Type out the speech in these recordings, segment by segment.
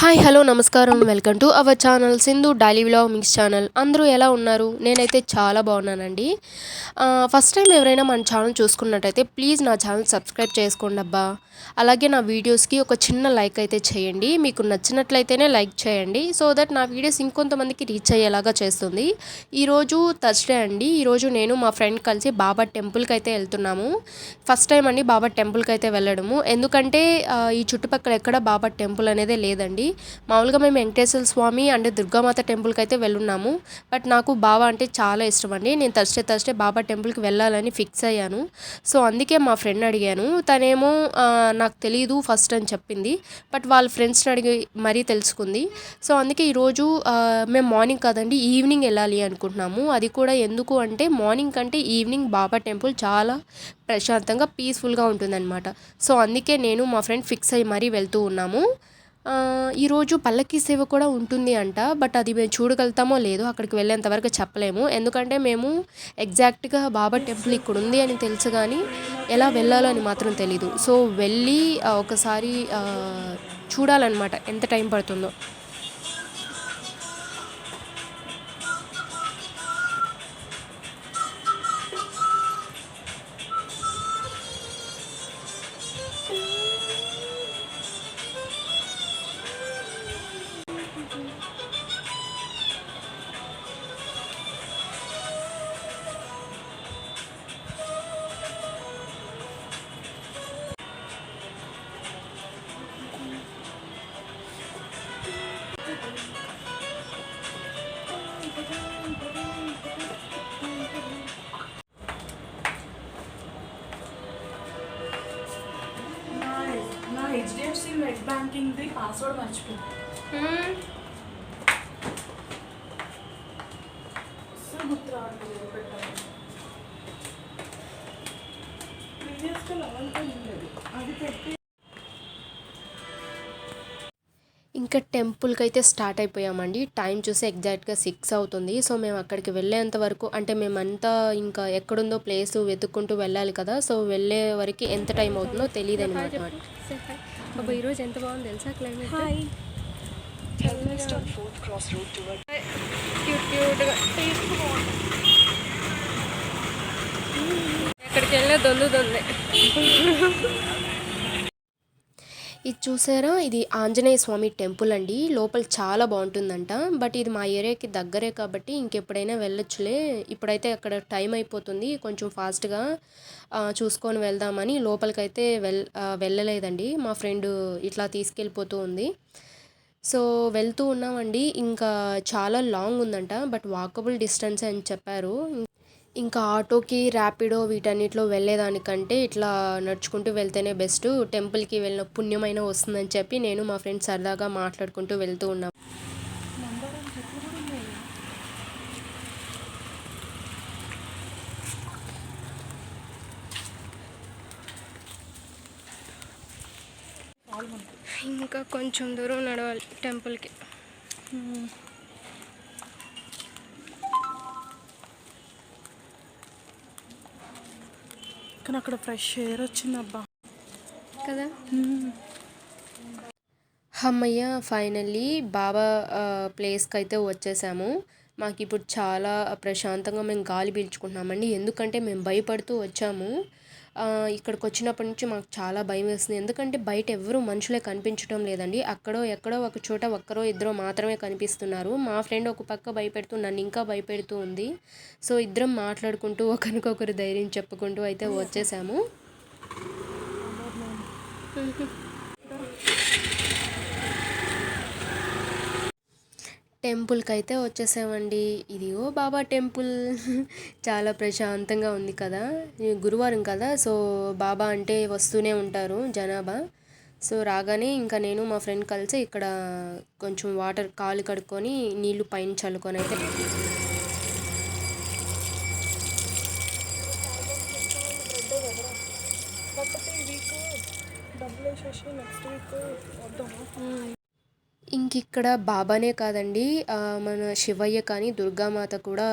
Hi hello నమస్కారం. Welcome to our channel Sindhu daily vlog mix channel. అందరూ ఎలా ఉన్నారు? నేనైతే చాలా బాగున్నానండి. ఫస్ట్ టైం ఎవరైనా మన ఛానల్ చూసుకున్నట్టయితే ప్లీజ్ నా ఛానల్ సబ్స్క్రైబ్ చేసుకోండి అబ్బా. అలాగే నా వీడియోస్కి ఒక చిన్న లైక్ అయితే చేయండి. మీకు నచ్చినట్లయితేనే లైక్ చేయండి. సో దట్ నా వీడియోస్ ఇంకొంతమందికి రీచ్ అయ్యేలాగా చేస్తుంది. ఈరోజు థర్స్డే అండి. ఈరోజు నేను మా ఫ్రెండ్ కలిసి బాబా టెంపుల్కి అయితే వెళ్తున్నాము. ఫస్ట్ టైం అండి బాబా టెంపుల్కి అయితే వెళ్ళడము. ఎందుకంటే ఈ చుట్టుపక్కల ఎక్కడ బాబా టెంపుల్ అనేది లేదండి. మామూలుగా మేము వెంకటేశ్వర స్వామి అండ్ దుర్గామాత టెంపుల్కి అయితే వెళ్ళున్నాము. బట్ నాకు బాబా అంటే చాలా ఇష్టం అండి. నేను థర్స్డే థర్స్డే బాబా టెంపుల్కి వెళ్ళాలని ఫిక్స్ అయ్యాను. సో అందుకే మా ఫ్రెండ్ అడిగాను. తనేమో నాకు తెలియదు ఫస్ట్ అని చెప్పింది. బట్ వాళ్ళ ఫ్రెండ్స్ని అడిగి మరీ తెలుసుకుంది. సో అందుకే ఈరోజు మేము మార్నింగ్ కాదండి ఈవినింగ్ వెళ్ళాలి అనుకుంటున్నాము. అది కూడా ఎందుకు అంటే మార్నింగ్ కంటే ఈవినింగ్ బాబా టెంపుల్ చాలా ప్రశాంతంగా పీస్ఫుల్గా ఉంటుందన్నమాట. సో అందుకే నేను మా ఫ్రెండ్ ఫిక్స్ అయ్యి మరీ వెళ్తూ ఉన్నాము. ఈరోజు పల్లకి సేవ కూడా ఉంటుంది అంట బట్ అది మేము చూడగలుగుతామో లేదో అక్కడికి వెళ్ళేంత వరకు చెప్పలేము. ఎందుకంటే మేము ఎగ్జాక్ట్గా బాబా టెంపుల్ ఇక్కడ ఉంది అని తెలుసు కానీ ఎలా వెళ్ళాలో అని మాత్రం తెలీదు. సో వెళ్ళి ఒకసారి చూడాలన్నమాట ఎంత టైం పడుతుందో. నా నా హెచ్డిఎఫ్సి నెట్ బ్యాంకింగ్ది పాస్వర్డ్ మర్చిపోయింది ఇంకా టెంపుల్కి అయితే స్టార్ట్ అయిపోయామండి. టైం చూసి ఎగ్జాక్ట్గా సిక్స్ అవుతుంది. సో మేము అక్కడికి వెళ్ళేంత వరకు అంటే మేమంతా ఇంకా ఎక్కడుందో ప్లేస్ వెతుక్కుంటూ వెళ్ళాలి కదా. సో వెళ్ళే వరకు ఎంత టైం అవుతుందో తెలియదు అనమాట బాబా ఈరోజు ఎంత బాగుంది తెలుసా క్లైమేట్? ఎక్కడికి వెళ్ళినా దొందుతుంది ఇది చూసారా? ఇది ఆంజనేయ స్వామి టెంపుల్ అండి. లోపల చాలా బాగుంటుందంట. బట్ ఇది మా ఏరియాకి దగ్గరే కాబట్టి ఇంకెప్పుడైనా వెళ్ళొచ్చులే. ఇప్పుడైతే అక్కడ టైం అయిపోతుంది. కొంచెం ఫాస్ట్గా చూసుకొని వెళ్దామని లోపలికైతే వెల్ వెళ్ళలేదండి. మా ఫ్రెండ్ ఇట్లా తీసుకెళ్ళిపోతూ ఉంది. సో వెళ్తూ ఉన్నామండి. ఇంకా చాలా లాంగ్ ఉందంట. బట్ వాకబుల్ డిస్టెన్స్ అని చెప్పారు. ఇంకా ఆటోకి ర్యాపిడో వీటన్నిటిలో వెళ్ళేదానికంటే ఇట్లా నడుచుకుంటూ వెళ్తేనే బెస్ట్. టెంపుల్కి వెళ్ళిన పుణ్యమైన వస్తుందని చెప్పి నేను మా ఫ్రెండ్స్ సరదాగా మాట్లాడుకుంటూ వెళ్తూ ఉన్నాం. ఇంకా కొంచెం దూరం నడవాలి టెంపుల్కి. కానీ అక్కడ ఫ్రెష్ ఎయిర్ వచ్చింది అబ్బా కదా అమ్మయ్య ఫైనల్లీ బాబా ప్లేస్కి అయితే వచ్చేసాము. మాకు ఇప్పుడు చాలా ప్రశాంతంగా మేము గాలి పీల్చుకుంటున్నామండి. ఎందుకంటే మేము భయపడుతూ వచ్చాము. ఇక్కడికి వచ్చినప్పటి నుంచి మాకు చాలా భయం వేస్తుంది ఎందుకంటే బయట ఎవరు మనుషులే కనిపించడం లేదండి. అక్కడో ఎక్కడో ఒక చోట ఒక్కరో ఇద్దరో మాత్రమే కనిపిస్తున్నారు. మా ఫ్రెండ్ ఒక పక్క భయపెడుతూ నన్ను ఇంకా భయపెడుతూ ఉంది. సో ఇద్దరం మాట్లాడుకుంటూ ఒకరికొకరు ధైర్యం చెప్పుకుంటూ అయితే వచ్చేసాము. టెంపుల్కి అయితే వచ్చేసామండి. ఇదిగో బాబా టెంపుల్. చాలా ప్రశాంతంగా ఉంది కదా. గురువారం కదా. సో బాబా అంటే వస్తూనే ఉంటారు జనాభా. సో రాగానే ఇంకా నేను మా ఫ్రెండ్ కలిసి ఇక్కడ కొంచెం వాటర్ కాలు కడుక్కొని నీళ్ళు పైన చల్లుకొని అయితే నెక్స్ట్ వీక్ ఇంకిక్కడ బాబానే కాదండి మన శివయ్య కానీ దుర్గామాత కూడా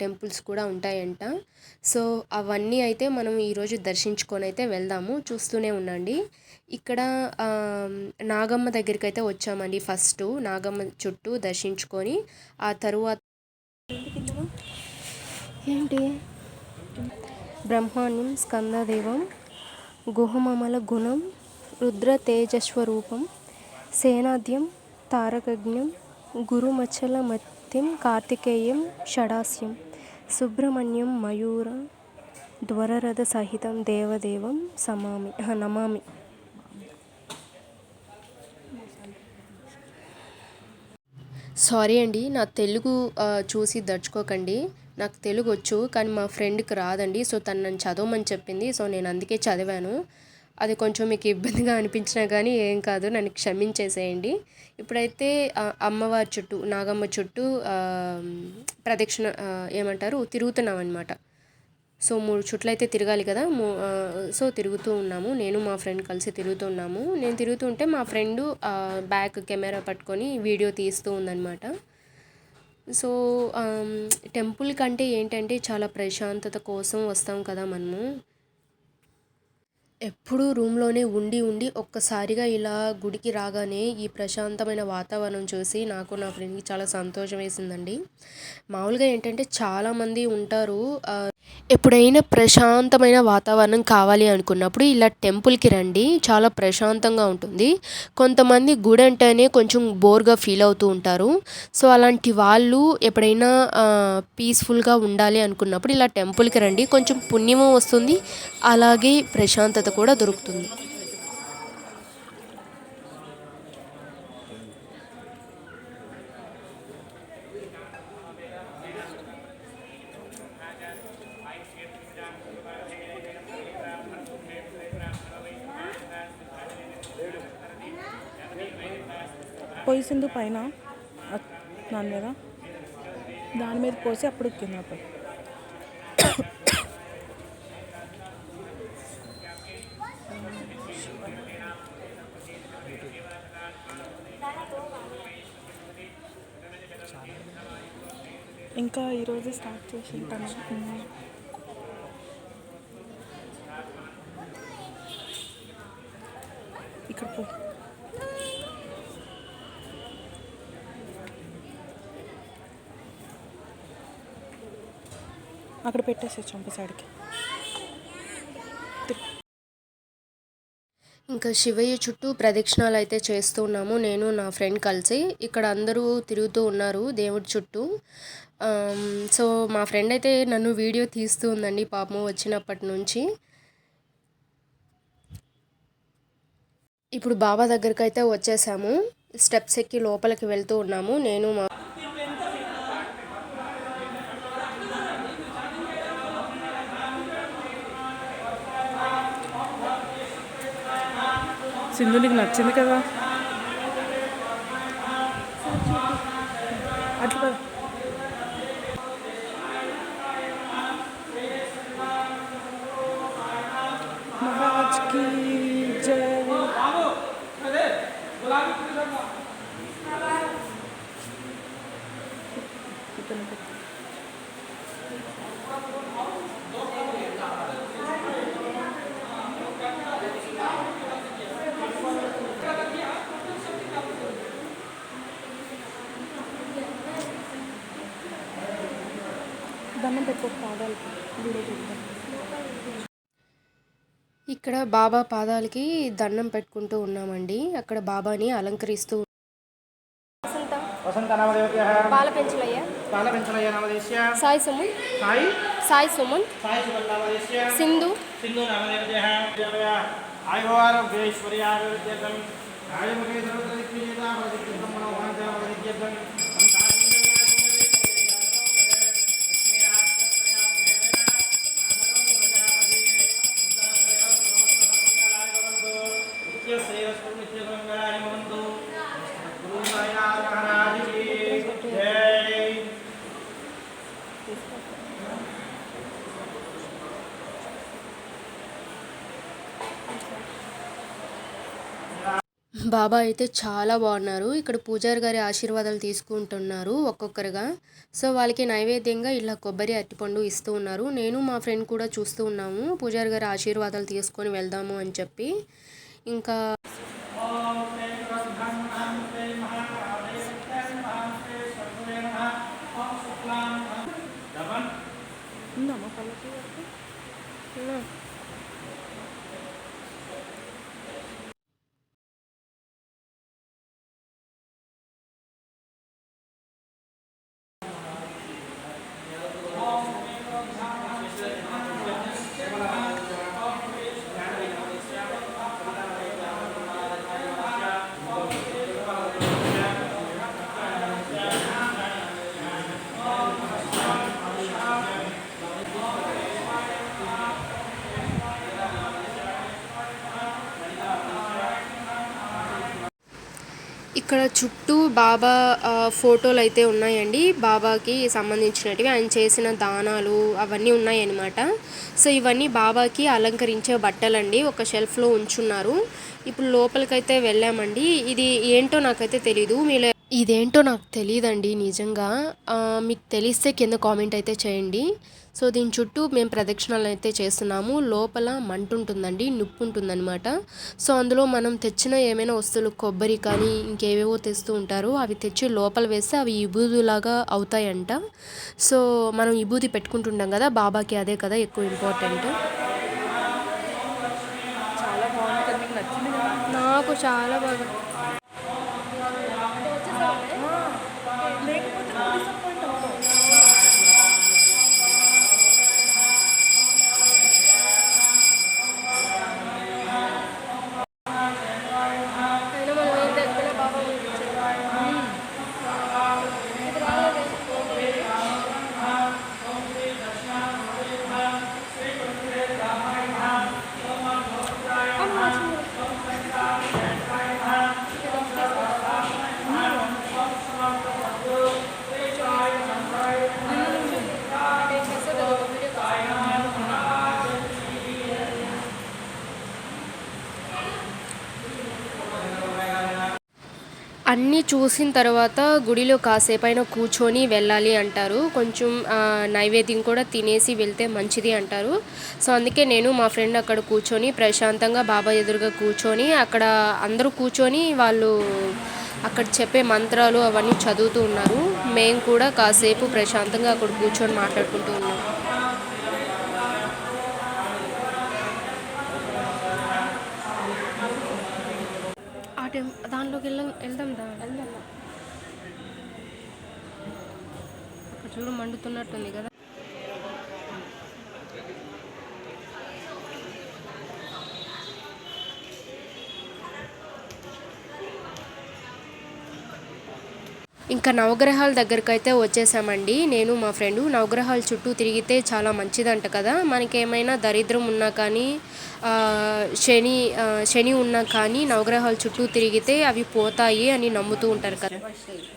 టెంపుల్స్ కూడా ఉంటాయంట. సో అవన్నీ అయితే మనం ఈరోజు దర్శించుకొని అయితే వెళ్దాము. చూస్తూనే ఉండండి. ఇక్కడ నాగమ్మ దగ్గరికి అయితే వచ్చామండి ఫస్ట్. నాగమ్మ చుట్టూ దర్శించుకొని ఆ తరువాత ఏంటి? బ్రహ్మాండం స్కందదేవం గుహమమల గుణం రుద్ర తేజస్వరూపం సేనాద్యం తారకజ్ఞం గురుమచల మత్యం కార్తికేయం షడాస్యం సుబ్రహ్మణ్యం మయూర ధ్వరరథ సహితం దేవదేవం సమామి నమామి. సారీ అండి నా తెలుగు చూసి దర్చుకోకండి. నాకు తెలుగు వచ్చు కానీ మా ఫ్రెండ్కి రాదండి సో తను నన్ను చదవమని చెప్పింది సో నేను అందుకే చదివాను. అది కొంచెం మీకు ఇబ్బందిగా అనిపించినా కానీ ఏం కాదు నన్ను క్షమించేసేయండి. ఇప్పుడైతే అమ్మవారి చుట్టూ నాగమ్మ చుట్టూ ప్రదక్షిణ ఏమంటారు తిరుగుతున్నాం అనమాట సో మూడు చుట్లు అయితే తిరగాలి కదా సో తిరుగుతూ ఉన్నాము. నేను మా ఫ్రెండ్ కలిసి తిరుగుతున్నాము నేను తిరుగుతుంటే మా ఫ్రెండ్ బ్యాక్ కెమెరా పట్టుకొని వీడియో తీస్తూ ఉందన్నమాట. సో టెంపుల్ కంటే ఏంటంటే చాలా ప్రశాంతత కోసం వస్తాం కదా మనము. ఎప్పుడూ రూమ్లోనే ఉండి ఉండి ఒక్కసారిగా ఇలా గుడికి రాగానే ఈ ప్రశాంతమైన వాతావరణం చూసి నాకు నా ఫ్రెండ్కి చాలా సంతోషం వేసిందండి. మామూలుగా ఏంటంటే చాలామంది ఉంటారు ఎప్పుడైనా ప్రశాంతమైన వాతావరణం కావాలి అనుకున్నప్పుడు ఇలా టెంపుల్కి రండి చాలా ప్రశాంతంగా ఉంటుంది. కొంతమంది గుడి అంటేనే కొంచెం బోర్గా ఫీల్ అవుతూ ఉంటారు. సో అలాంటి వాళ్ళు ఎప్పుడైనా పీస్ఫుల్గా ఉండాలి అనుకున్నప్పుడు ఇలా టెంపుల్కి రండి. కొంచెం పుణ్యము వస్తుంది అలాగే ప్రశాంతత కూడా దొరుకుతుంది. పొయ్యి పైన? దాని మీద. దాని మీద పోసి అప్పుడు ఉక్కింది అప్పుడు. ఇంకా ఈరోజు స్టార్ట్ చేసి ఉంటాను ఇక్కడ పో. అక్కడ పెట్టేసి చంప సైడ్కి ఇంకా శివయ్య చుట్టూ ప్రదక్షిణాలు అయితే చేస్తూ ఉన్నాము. నేను నా ఫ్రెండ్ కలిసి ఇక్కడ అందరూ తిరుగుతూ ఉన్నారు దేవుడి చుట్టూ. సో మా ఫ్రెండ్ అయితే నన్ను వీడియో తీస్తూ ఉందండి పాపం వచ్చినప్పటి నుంచి. ఇప్పుడు బాబా దగ్గరికి అయితే వచ్చేసాము. స్టెప్స్ ఎక్కి లోపలికి వెళ్తూ ఉన్నాము. నేను మా సింధు నీకు నచ్చింది కదా? అట్లా పద. మహారాజ్కి జై. దండం పెట్టుకో పాదాలు వీడియో చూద్దాం ఇక్కడ బాబా పాదాలకి దండం పెట్టుకుంటూ ఉన్నామండి. అక్కడ బాబాని అలంకరిస్తూ వసంత. నామదేవత్యः బాలపెంచలయ్య బాలపెంచలయ్య నామదేశ్య సాయి సుమన్. సాయి? సాయి సుమన్. సాయి సుమన్ నామదేశ్య సింధు. సింధు బాబా అయితే చాలా బాగున్నారు. ఇక్కడ పూజారి గారి ఆశీర్వాదాలు తీసుకుంటున్నారు ఒక్కొక్కరుగా. సో వాళ్ళకి నైవేద్యంగా ఇలా కొబ్బరి అరటిపండు ఇస్తూ ఉన్నారు. నేను మా ఫ్రెండ్ కూడా చూస్తూ ఉన్నాము. పూజారి గారి ఆశీర్వాదాలు తీసుకొని వెళ్దాము అని చెప్పి. ఇంకా ఉందమ్మా ఇక్కడ చుట్టూ బాబా ఫోటోలు అయితే ఉన్నాయండి. బాబాకి సంబంధించినటివి. ఆయన చేసిన దానాలు అవన్నీ ఉన్నాయన్నమాట. సో ఇవన్నీ బాబాకి అలంకరించే బట్టలండి. ఒక షెల్ఫ్లో ఉంచున్నారు. ఇప్పుడు లోపలికైతే వెళ్ళామండి. ఇది ఏంటో నాకైతే తెలీదు. మీలో ఇదేంటో నాకు తెలియదండి నిజంగా. మీకు తెలిస్తే కింద కామెంట్ అయితే చేయండి. సో దీని చుట్టూ మేము ప్రదక్షిణలు అయితే చేస్తున్నాము. లోపల మంట ఉంటుందండి నిప్పు ఉంటుందన్నమాట సో అందులో మనం తెచ్చిన ఏమైనా వస్తువులు కొబ్బరి కానీ ఇంకేవేవో తెస్తూ ఉంటారు. అవి తెచ్చి లోపల వేస్తే అవి ఇబూదులాగా అవుతాయంట. సో మనం ఇబూది పెట్టుకుంటుంటాం కదా బాబాకి అదే కదా ఎక్కువ ఇంపార్టెంట్. నాకు చాలా బాగా అన్నీ చూసిన తర్వాత గుడిలో కాసేపైనా కూర్చొని వెళ్ళాలి అంటారు. కొంచెం నైవేద్యం కూడా తినేసి వెళ్తే మంచిది అంటారు. సో అందుకే నేను మా ఫ్రెండ్ అక్కడ కూర్చొని ప్రశాంతంగా బాబా ఎదురుగా కూర్చొని అక్కడ అందరూ కూర్చొని వాళ్ళు అక్కడ చెప్పే మంత్రాలు అవన్నీ చదువుతూ ఉన్నారు. మేము కూడా కాసేపు ప్రశాంతంగా అక్కడ కూర్చొని మాట్లాడుకుంటూ ఉన్నాం ఆ టైం దానిలోకి వెళ్ళం వెళ్దాం దా వెళ్దాం. అక్కడ చూడు మండుతున్నట్టుంది కదా. ఇంకా నవగ్రహాల దగ్గరికి అయితే వచ్చేసామండి నేను మా ఫ్రెండు నవగ్రహాల చుట్టూ తిరిగితే చాలా మంచిదంట కదా మనకేమైనా దరిద్రం ఉన్నా కానీ శని శని ఉన్నా కానీ నవగ్రహాల చుట్టూ తిరిగితే అవి పోతాయి అని నమ్ముతూ ఉంటారు కదా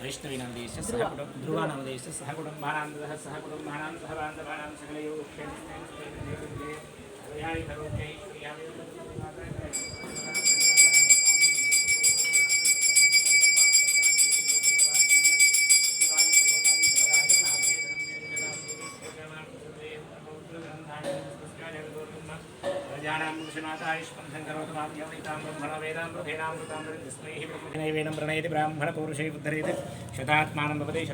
వైష్ణవినందేశ नैवेनं प्रणयति ब्राह्मणपौरुषै उद्धरयति शतात्मानं भवति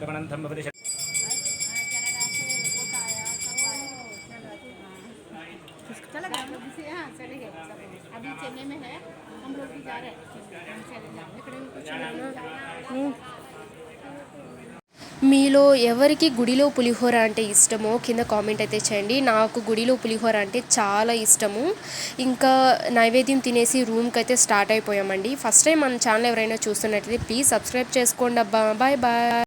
अभी चेन्नई में है हम लोग भी जा रहे हैं మీలో ఎవరికి గుడిలో పులిహోర అంటే ఇష్టమో కింద కామెంట్ అయితే చేయండి. నాకు గుడిలో పులిహోర అంటే చాలా ఇష్టము. ఇంకా నైవేద్యం తినేసి రూమ్కి అయితే స్టార్ట్ అయిపోయామండి. ఫస్ట్ టైం మన ఛానల్ ఎవరైనా చూస్తున్నట్లయితే ప్లీజ్ సబ్స్క్రైబ్ చేసుకోండి అబ్బా. Bye bye.